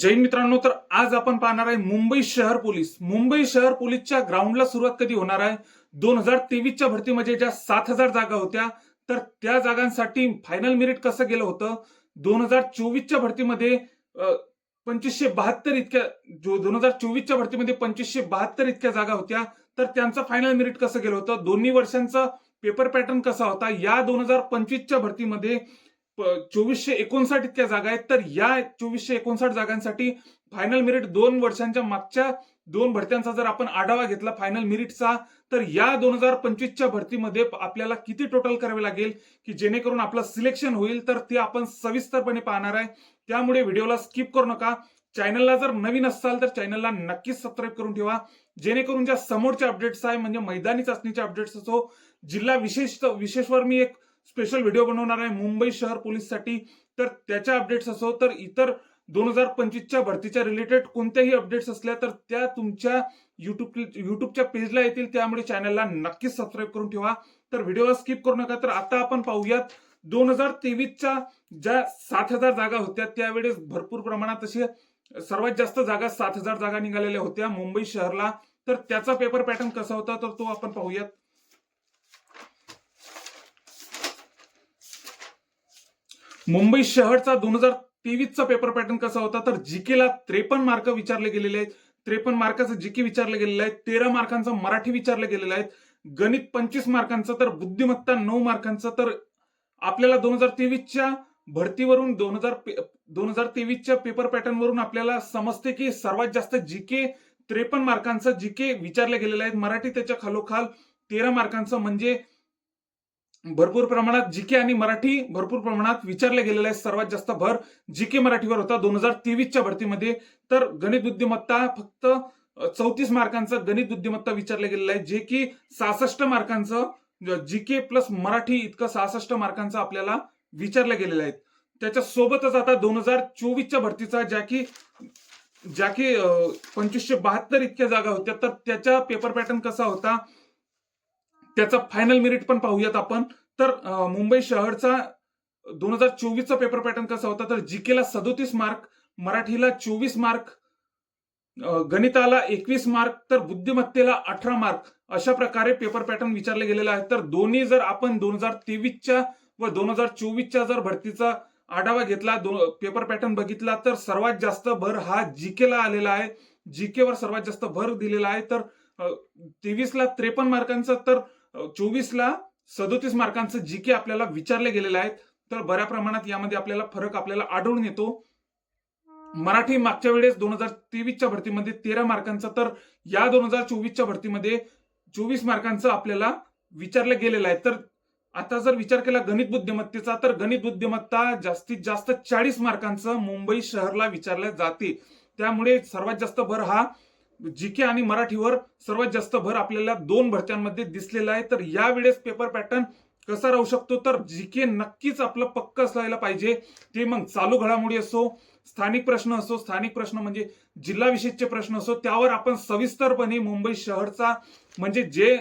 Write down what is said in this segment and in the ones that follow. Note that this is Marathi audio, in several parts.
जैन मित्रांनो तर आज आपण पाहणार आहे मुंबई शहर पोलीस. मुंबई शहर पोलीसच्या ग्राउंडला सुरुवात कधी होणार आहे? दोन हजार तेवीसच्या भरतीमध्ये ज्या सात हजार जागा होत्या तर त्या जागांसाठी फायनल मेरिट कसं गेलं होतं? दोन हजार चोवीसच्या भरतीमध्ये पंचवीसशे बहात्तर इतक्या जो दोन हजार चोवीसच्या भरतीमध्ये पंचवीसशे बहात्तर इतक्या जागा होत्या तर त्यांचं फायनल मेरिट कसं गेलं होतं? दोन्ही वर्षांचा पेपर पॅटर्न कसा होता? या दोन हजार पंचवीसच्या भरतीमध्ये चोवीसशे एकोणसाठ इतक्या जागा आहेत. तर या चोवीसशे एकोणसाठ जागांसाठी फायनल मेरिट दोन वर्षांच्या मागच्या दोन भरत्यांचा जर आपण आढावा घेतला फायनल मेरिटचा तर या दोन हजार पंचवीसच्या भरतीमध्ये आपल्याला किती टोटल करावे लागेल? की जेणेकरून आपलं सिलेक्शन होईल तर ते आपण सविस्तरपणे पाहणार आहे. त्यामुळे व्हिडिओला स्किप करू नका. चॅनलला जर नवीन असाल तर चॅनलला नक्कीच सबस्क्राईब करून ठेवा. जेणेकरून ज्या समोरच्या अपडेट्स आहे म्हणजे मैदानी चाचणीच्या अपडेट्स असो जिल्हा विशेष विशेषवर मी एक स्पेशल व्हिडिओ बनवणार आहे मुंबई शहर पोलीससाठी. तर त्याच्या अपडेट्स असो तर इतर दोन हजार पंचवीसच्या भरतीच्या रिलेटेड कोणत्याही अपडेट्स असल्या तर त्या तुमच्या युट्यूब युट्यूबच्या पेजला येतील. त्यामुळे चॅनलला नक्कीच सबस्क्राईब करून ठेवा. तर व्हिडिओ स्किप करू नका. तर आता आपण पाहूयात दोन हजार तेवीसच्या ज्या सात हजार जागा होत्या त्यावेळेस भरपूर प्रमाणात असे सर्वात जास्त जागा सात हजार जागा निघालेल्या होत्या मुंबई शहरला. तर त्याचा पेपर पॅटर्न कसा होता तर तो आपण पाहूयात. मुंबई शहरचा दोन हजार तेवीसचा पेपर पॅटर्न कसा होता? तर जीकेला त्रेपन्न मार्क विचारले गेलेले आहेत. त्रेपन्न मार्काचं जीके विचारलं गेलेलं आहे तेरा मार्कांचं मराठी विचारलं गेलेलं आहे गणित पंचवीस मार्कांचं तर बुद्धिमत्ता नऊ मार्कांचं तर आपल्याला दोन हजार तेवीसच्या भरतीवरून दोन हजार दोन हजार तेवीसच्या पेपर पॅटर्न वरून आपल्याला समजते की सर्वात जास्त जीके त्रेपन्न मार्कांचं जीके विचारले गेलेलं आहे मराठी त्याच्या खालोखाल तेरा मार्कांचं म्हणजे भरपूर प्रमाणात जीके आणि मराठी भरपूर प्रमाणात विचारले गेलेले आहे सर्वात जास्त भर जीके मराठीवर होता दोन हजार तेवीसच्या भरतीमध्ये. तर गणित बुद्धिमत्ता फक्त चौतीस मार्कांचं गणित बुद्धिमत्ता विचारलं गेलेलं आहे. जे की सहासष्ट मार्कांचं जीके प्लस मराठी इतकं सहासष्ट मार्कांचं आपल्याला विचारलं गेलेलं आहे त्याच्या सोबतच आता दोन हजार चोवीसच्या भरतीचा ज्या की ज्या की पंचवीसशे बहात्तर इतक्या जागा होत्या. तर त्याचा पेपर पॅटर्न कसा होता? त्याचा फायनल मेरिट पण पाहूयात आपण. तर मुंबई शहरचा दोन हजार चोवीसचा पेपर पॅटर्न कसा होता? तर जीकेला सदोतीस मार्क मराठीला चोवीस मार्क गणिताला एकवीस मार्क तर बुद्धिमत्तेला अठरा मार्क अशा प्रकारे पेपर पॅटर्न विचारले गेलेला आहे तर दोन्ही जर आपण दोन हजार तेवीसच्या व दोन हजार चोवीसच्या जर भरतीचा आढावा घेतला पेपर पॅटर्न बघितला तर सर्वात जास्त भर हा जीकेला आलेला आहे. जीकेवर सर्वात जास्त भर दिलेला आहे. तर तेवीसला त्रेपन्न मार्कांचा तर चोवीसला सदोतीस मार्कांचं जी के आपल्याला विचारले गेलेले आहेत. तर बऱ्या प्रमाणात यामध्ये आपल्याला फरक आपल्याला आढळून येतो. मराठी मागच्या वेळेस दोन हजार तेवीसच्या भरतीमध्ये तेरा मार्कांचं तर या दोन हजार चोवीसच्या भरतीमध्ये चोवीस मार्कांचं आपल्याला विचारलं गेलेलं आहे. तर आता जर विचार केला गणित बुद्धिमत्तेचा तर गणित बुद्धिमत्ता जास्तीत जास्त चाळीस मार्कांचं मुंबई शहरला विचारलं जाते. त्यामुळे सर्वात जास्त भर हा जी के आणि मराठीवर सर्वात जास्त भर आपल्याला दोन भरत्यांमध्ये दिसलेला आहे. तर यावेळेस पेपर पॅटर्न कसा राहू शकतो? तर जी के नक्कीच आपलं पक्क असायला पाहिजे. ते मग चालू घडामोडी असो स्थानिक प्रश्न असो स्थानिक प्रश्न म्हणजे जिल्हा विशेषचे प्रश्न असो त्यावर आपण सविस्तरपणे मुंबई शहरचा म्हणजे जे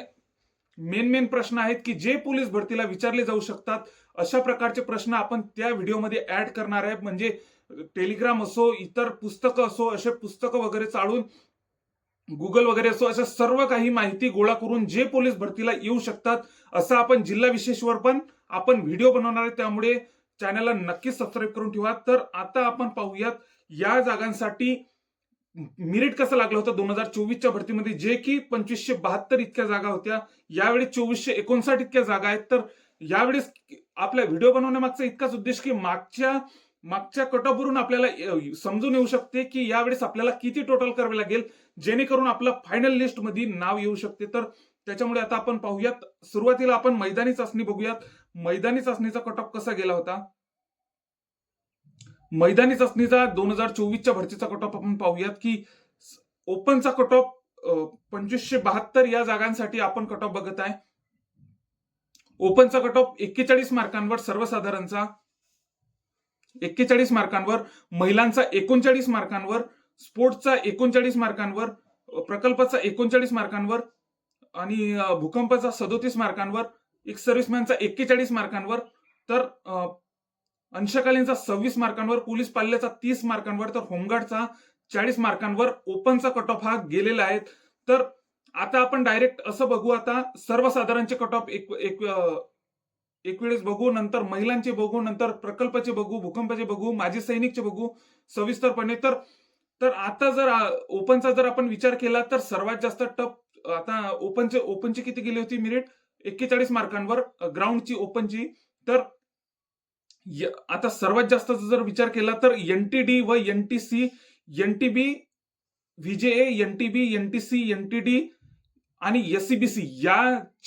मेन मेन प्रश्न आहेत की जे पोलीस भरतीला विचारले जाऊ शकतात अशा प्रकारचे प्रश्न आपण त्या व्हिडिओमध्ये ऍड करणार आहे. म्हणजे टेलिग्राम असो इतर पुस्तकं असो असे पुस्तकं वगैरे चाळून गुगल वगैरे असो अशा सर्व काही माहिती गोळा करून जे पोलीस भरतीला येऊ शकतात असं आपण जिल्हा विशेषवर पण आपण व्हिडिओ बनवणार आहे. त्यामुळे चॅनलला नक्कीच सबस्क्राईब करून ठेवा. तर आता आपण पाहूयात या जागांसाठी मिरिट कसं लागलं होतं दोन हजार चोवीसच्या भरतीमध्ये? जे की पंचवीसशे बहात्तर इतक्या जागा होत्या. यावेळी चोवीसशे एकोणसाठ इतक्या जागा आहेत. तर यावेळेस आपला व्हिडिओ बनवण्यामागचा इतकाच उद्देश की मागच्या मागच्या कटऑफवरून आपल्याला समजून येऊ शकते की यावेळेस आपल्याला किती टोटल करावे लागेल जेणेकरून आपलं फायनल लिस्टमध्ये नाव येऊ शकते. तर त्याच्यामुळे आता आपण पाहूयात सुरुवातीला आपण मैदानी चाचणी बघूयात. मैदानी चाचणीचा कटॉप कसा गेला होता? मैदानी चाचणीचा दोन हजार चोवीसच्या भरतीचा कटॉप आपण पाहूयात की ओपनचा कटॉप पंचवीसशे बहात्तर या जागांसाठी आपण कटॉप बघत आहे. ओपनचा कट एक्केचाळीस मार्कांवर सर्वसाधारणचा. एक्केचाळीस मार्कांवर महिलांचा एकोणचाळीस मार्कांवर स्पोर्ट्सचा एकोणचाळीस मार्कांवर प्रकल्पाचा एकोणचाळीस मार्कांवर आणि भूकंपाचा सदोतीस मार्कांवर एक सर्व्हिसमॅनचा एक्केचाळीस मार्कांवर तर अंशकालीनचा सव्वीस मार्कांवर पोलीस पाल्याचा तीस मार्कांवर तर होमगार्डचा चाळीस मार्कांवर ओपनचा कट ऑफ हा गेलेला आहे. तर आता आपण डायरेक्ट असं बघू आता सर्वसाधारणचे कट ऑफ एक एक एक वेळेस बघू नंतर महिलांचे बघू नंतर प्रकल्पाचे बघू भूकंपाचे बघू माजी सैनिकचे बघू सविस्तरपणे. तर तर आता जर ओपनचा जर आपण विचार केला तर सर्वात जास्त टप आता ओपनचे ओपनची किती गेली होती मिनिट? एक्केचाळीस मार्कांवर ग्राउंडची ओपनची. तर य- आता सर्वात जास्त जर विचार केला तर एनटीडी व NTC NTB VJA NTB NTC NTD आणि एससीबीसी या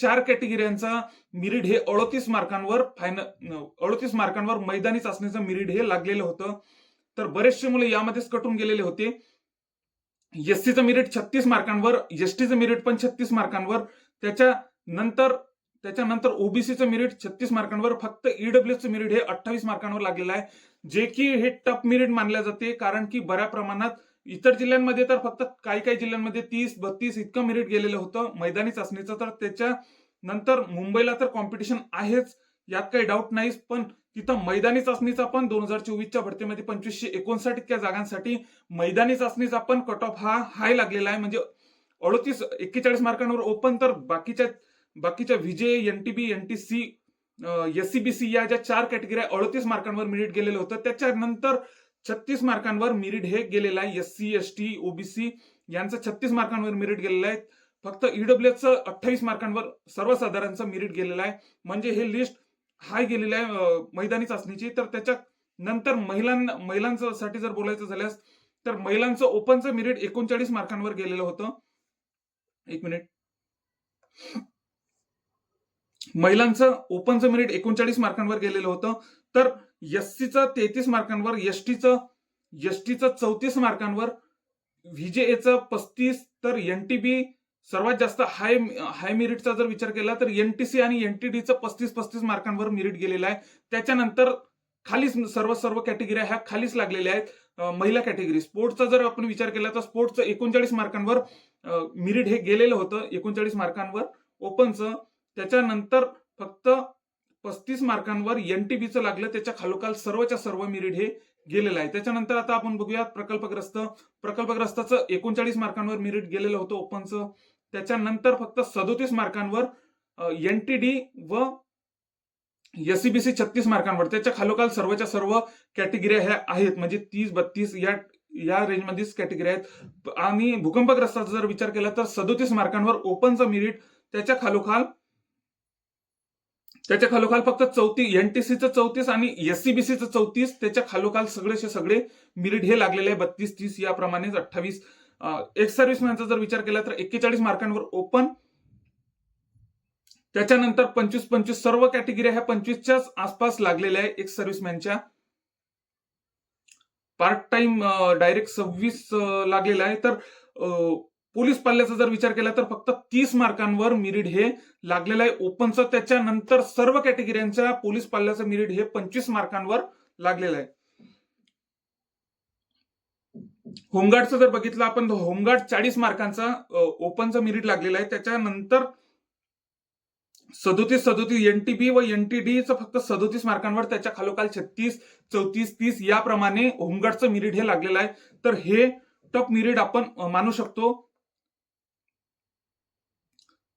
चार कॅटेगऱ्यांचा मिरिट हे अडतीस मार्कांवर फायनल अडतीस मार्कांवर मैदानी चाचणीचं मिरिड हे लागलेलं होतं. तर बरेचसे मुलं यामध्येच कटून गेलेले होते. एससीचं मिरिट छत्तीस मार्कांवर एसटीचं मिरिट पण छत्तीस मार्कांवर. त्याच्या नंतर त्याच्यानंतर ओबीसीचं मिरिट छत्तीस मार्कांवर फक्त ईडब्ल्यूचं मिरिट हे अठ्ठावीस मार्कांवर लागलेलं आहे. जे की हे टप मिरिट मानले जाते कारण की बऱ्या प्रमाणात इतर जिल्ह्यांमध्ये तर फक्त काही काही जिल्ह्यांमध्ये तीस बत्तीस इतकं मिरिट गेलेलं होतं. मैदानी चाचणीचं तर त्याच्या नंतर मुंबईला तर कॉम्पिटिशन आहेच यात काही डाऊट नाहीच. पण तिथं मैदानी चाचणीचा पण दोन हजार चोवीसच्या भरतीमध्ये पंचवीसशे एकोणसाठ इतक्या जागांसाठी मैदानी चाचणीचा पण कट ऑफ हा हाय लागलेला आहे. म्हणजे अडतीस एक्केचाळीस मार्कांवर ओपन तर बाकीच्या बाकीच्या V J N T B N T C S C B C या ज्या चार कॅटेगरी अडतीस मार्कांवर मिरिट गेलेलं होतं. त्याच्यानंतर छत्तीस मार्कांवर मिरिट हे गेलेलं आहे. S C S T O B C यांचं छत्तीस मार्कांवर मिरिट गेलेलं आहे. फक्त ईडब्ल्यूचं अठ्ठावीस मार्कांवर सर्वसाधारणचं मिरिट गेलेलं आहे. म्हणजे हे लिस्ट हाय गेलेलं आहे मैदानी चाचणीची. तर त्याच्या नंतर महिलांना महिलांसाठी जर बोलायचं झाल्यास तर महिलांचं ओपनचं मिरिट एकोणचाळीस मार्कांवर गेलेलं होतं. एक मिनिट महिलांचं ओपनचं मिरिट एकोणचाळीस मार्कांवर गेलेलं होतं. तर एससीचं तेहतीस मार्कांवर एसटीचं एसटीचं चौतीस मार्कांवर व्हीजेएचं पस्तीस तर एनटीबी सर्वात जास्त हाय हाय मेरिटचा जर विचार केला तर एनटीसी आणि एनटीडीचं पस्तीस पस्तीस मार्कांवर मेरिट गेलेलं आहे. त्याच्यानंतर खालीच सर्व सर्व कॅटेगरी ह्या खालीच लागलेल्या आहेत महिला कॅटेगरी स्पोर्ट्सचा जर आपण विचार केला तर स्पोर्ट्सचं एकोणचाळीस मार्कांवर मिरिट हे गेलेलं होतं एकोणचाळीस मार्कांवर ओपनचं त्याच्यानंतर फक्त पस्तीस मार्कांवर एनटीबीचं लागलं त्याच्या खालोखाल सर्वच्या सर्व मिरिड हे गेलेलं आहे. त्याच्यानंतर आता आपण बघूयात प्रकल्पग्रस्त प्रकल्पग्रस्ताचं एकोणचाळीस मार्कांवर मिरिट गेलेलं होतं ओपनचं. त्याच्यानंतर फक्त सदोतीस मार्कांवर एनटीडी व एससीबीसी छत्तीस मार्कांवर. त्याच्या खालोखाल सर्वच्या सर्व कॅटेगरी ह्या आहेत. म्हणजे तीस बत्तीस या या रेंजमध्येच कॅटेगरी आहेत. आणि भूकंपग्रस्ताचा जर विचार केला तर सदोतीस मार्कांवर ओपनचं मिरिट त्याच्या खालोखाल त्याच्या खालोखाल फक्त चौतीस एनटीसीचं चौतीस आणि एससीबीसीचं चौतीस. त्याच्या खालोखाल सगळेचे सगळे मिरिट हे लागलेले आहे बत्तीस तीस याप्रमाणेच अठ्ठावीस. एक्स सर्व्हिसमॅनचा जर विचार केला तर एक्केचाळीस मार्कांवर ओपन त्याच्यानंतर पंचवीस पंचवीस सर्व कॅटेगरी ह्या पंचवीसच्याच आसपास लागलेल्या आहे एक्स सर्व्हिसमॅनच्या पार्ट टाइम डायरेक्ट सव्वीस लागलेला आहे. तर पोलीस पाल्याचा जर विचार केला तर फक्त तीस मार्कांवर मिरिड हे लागलेलं आहे. ओपनचं त्याच्यानंतर सर्व कॅटेगरीच्या पोलीस पाल्याचं मिरिड हे पंचवीस मार्कांवर लागलेलं आहे. होमगार्डचं जर बघितलं आपण होमगार्ड चाळीस मार्कांचा ओपनचं मिरिट लागलेलं आहे. त्याच्यानंतर सदोतीस सदोतीस एनटीबी व एनटीडीचं फक्त सदोतीस मार्कांवर त्याच्या खालोखाल छत्तीस चौतीस तीस याप्रमाणे होमगार्डचं मिरिट हे लागलेलं आहे. तर हे टप मिरिट आपण मानू शकतो.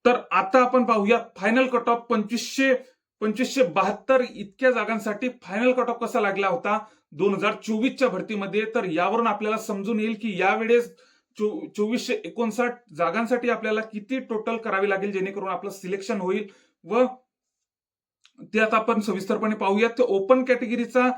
तर आता आपण पाहूया फायनल कट ऑफ पंचवीसशे पंचवीसशे बहात्तर इतक्या जागांसाठी फायनल कट ऑफ कसा लागला होता? दोन हजार चोवीसच्या भरतीमध्ये. तर यावरून आपल्याला समजून येईल की यावेळेस चो- चोवीसशे एकोणसाठ जागांसाठी आपल्याला किती टोटल करावी लागेल जेणेकरून आपलं सिलेक्शन होईल व ते आता आपण सविस्तरपणे पाहूयात. ते ओपन कॅटेगरीचा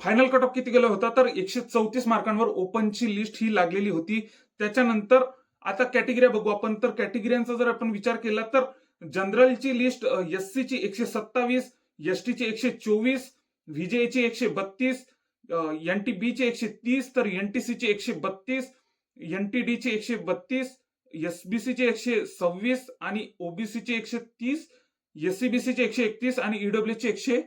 फायनल कट ऑफ किती गेला होता? तर एकशे चौतीस मार्कांवर ओपनची लिस्ट ही लागलेली होती. त्याच्यानंतर आता कॅटेगरी बघू आपण तर कॅटेगरीयांचा जर आपण विचार केला तर जनरलची लिस्ट एस ची एकशे सत्तावीस एसटीची एकशे चोवीस व्हीजेची एकशे बत्तीस एन टी एकशे तीस तर एन टी एकशे बत्तीस एन टी एकशे बत्तीस एसबीसीचे एकशे सव्वीस आणि ओबीसीचे एकशे तीस एससीबीसीचे एकशे एकतीस आणि ईडब्ल्यूचे एकशे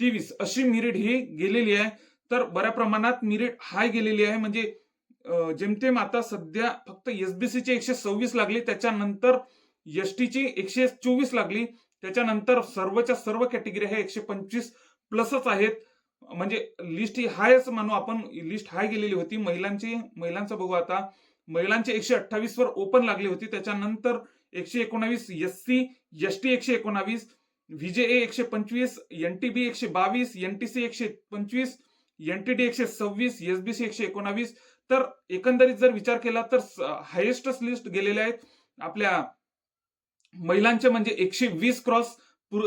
तेवीस अशी मिरिट ही गेलेली आहे तर बऱ्या प्रमाणात मिरिट हाय गेलेली आहे म्हणजे जेमतेम आता सध्या फक्त एसबीसीची एकशे सव्वीस लागली त्याच्यानंतर एस टीची एकशे चोवीस लागली त्याच्यानंतर सर्वच्या सर्व कॅटेगरी ह्या एकशे पंचवीस प्लसच आहेत. म्हणजे लिस्ट ही हायच मानू आपण लिस्ट हाय गेलेली होती. महिलांची महिलांचं बघू आता. महिलांची एकशे अठ्ठावीस वर ओपन लागली होती. त्याच्यानंतर एकशे एकोणावीस एस सी एस टी एकशे एकोणावीस व्हीजे एकशे पंचवीस एनटीबी एकशे बावीस एनटीसी एकशे पंचवीस एनटीडी एकशे सव्वीस एसबीसी एकशे एकोणावीस तर एकंदरीत जर विचार केला तर हायेस्टच लिस्ट गेलेले आहेत आपल्या महिलांचे म्हणजे एकशे वीस क्रॉस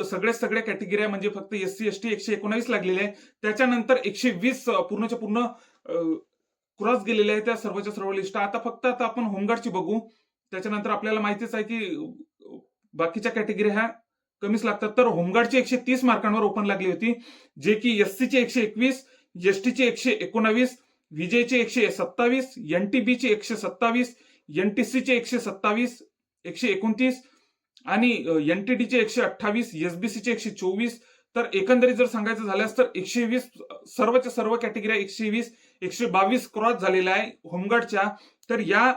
सगळ्या सगळ्या कॅटेगरी आहे. म्हणजे फक्त एस सी एस टी एकशे एकोणावीस लागलेले आहे त्याच्यानंतर एकशे वीस पूर्णच्या पूर्ण क्रॉस गेलेले आहे त्या सर्वच्या सर्व लिस्ट आता फक्त आता आपण होमगार्डची बघू. त्याच्यानंतर आपल्याला माहितीच आहे की बाकीच्या कॅटेगरी ह्या कमीच लागतात. तर होमगार्डची एकशे तीस मार्कांवर ओपन लागली होती. जे की एस चे एकशे एकवीस एस एकशे एकोणावीस विजेचे एकशे सत्तावीस एन टी बीचे एकशे सत्तावीस एन टी सीचे एकशे सत्तावीस एकशे एकोणतीस आणि एन टी डीचे एकशे अठ्ठावीस एसबीसीचे एकशे चोवीस. तर एकंदरीत जर सांगायचं झाल्यास तर एकशे वीस सर्वच्या सर्व कॅटेगरी एकशे वीस एकशे बावीस क्रॉस झालेल्या आहे होमगार्डच्या तर या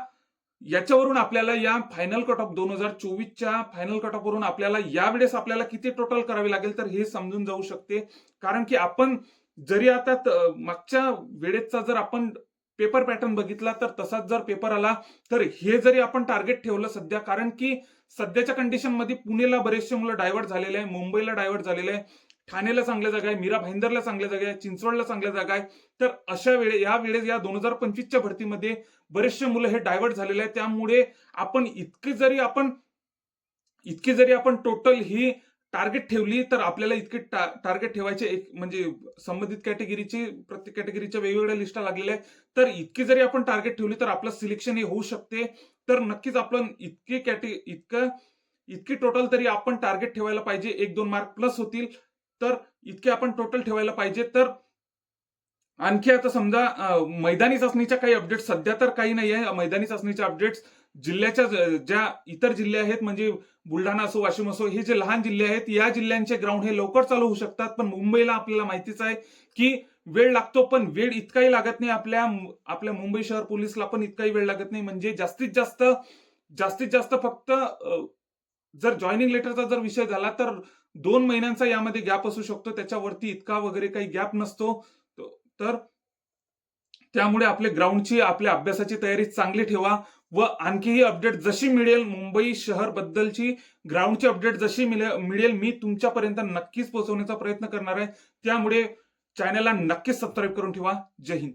याच्यावरून आपल्याला या फायनल कट ऑफ दोन हजार चोवीसच्या फायनल कट ऑफ वरून आपल्याला यावेळेस आपल्याला किती टोटल करावे लागेल तर हे समजून जाऊ शकते. कारण की आपण जरी आता मागच्या वेळेचा जर आपण पेपर पॅटर्न बघितला तर तसाच जर पेपर आला तर हे जरी आपण टार्गेट ठेवलं सध्या कारण की सध्याच्या कंडिशनमध्ये पुणेला बरेचसे मुलं डायव्हर्ट झालेले आहे मुंबईला डायव्हर्ट झालेले आहे ठाणेला चांगल्या जागा आहे मीरा भाईंदरला चांगल्या जागा आहे चिंचवडला चांगल्या जागा आहे. तर अशा वेळे या वेळेस या दोन हजार पंचवीसच्या भरतीमध्ये बरेचसे मुलं हे डायव्हर्ट झालेले आहे त्यामुळे आपण इतके जरी आपण इतकी जरी आपण टोटल ही टार्गेट ठेवली तर आपल्याला इतके टार्गेट ठेवायचे एक म्हणजे संबंधित कॅटेगरीचे प्रत्येक कॅटेगरीच्या वेगवेगळ्या लिस्टा लागलेल्या आहेत. तर इतकी जरी आपण टार्गेट ठेवली तर आपलं सिलेक्शन हे होऊ शकते. तर नक्कीच आपण इतके कॅटे इतकं इतकी टोटल तरी आपण टार्गेट ठेवायला पाहिजे. एक दोन मार्क प्लस होतील. तर इतके आपण टोटल ठेवायला पाहिजे. तर आणखी आता समजा मैदानी चाचणीच्या काही अपडेट सध्या तर काही नाही आहे मैदानी चाचणीच्या अपडेट्स जिल्ह्याच्या ज्या इतर जिल्हे आहेत म्हणजे बुलढाणा असो वाशिम असो हे जे लहान जिल्हे आहेत या जिल्ह्यांचे ग्राउंड हे लवकर चालू होऊ शकतात. पण मुंबईला आपल्याला माहितीच आहे की वेळ लागतो पण वेळ इतकाही लागत नाही आपल्या आपल्या मुंबई शहर पोलीसला पण इतकाही वेळ लागत नाही. म्हणजे जास्तीत जास्त जास्तीत जास्त फक्त जर जॉईनिंग लेटरचा जर विषय झाला तर दोन महिन्यांचा यामध्ये गॅप असू शकतो. त्याच्यावरती इतका वगैरे काही गॅप नसतो. तर त्यामुळे आपले ग्राउंडची आपल्या अभ्यासाची तयारी चांगली ठेवा. व आणखीही अपडेट जशी मिळेल मुंबई शहर बद्दलची ग्राउंडची अपडेट जशी मिळेल मी तुमच्यापर्यंत नक्कीच पोहोचवण्याचा प्रयत्न करणार आहे. त्यामुळे चॅनलला नक्कीच सबस्क्राईब करून ठेवा. जय हिंद.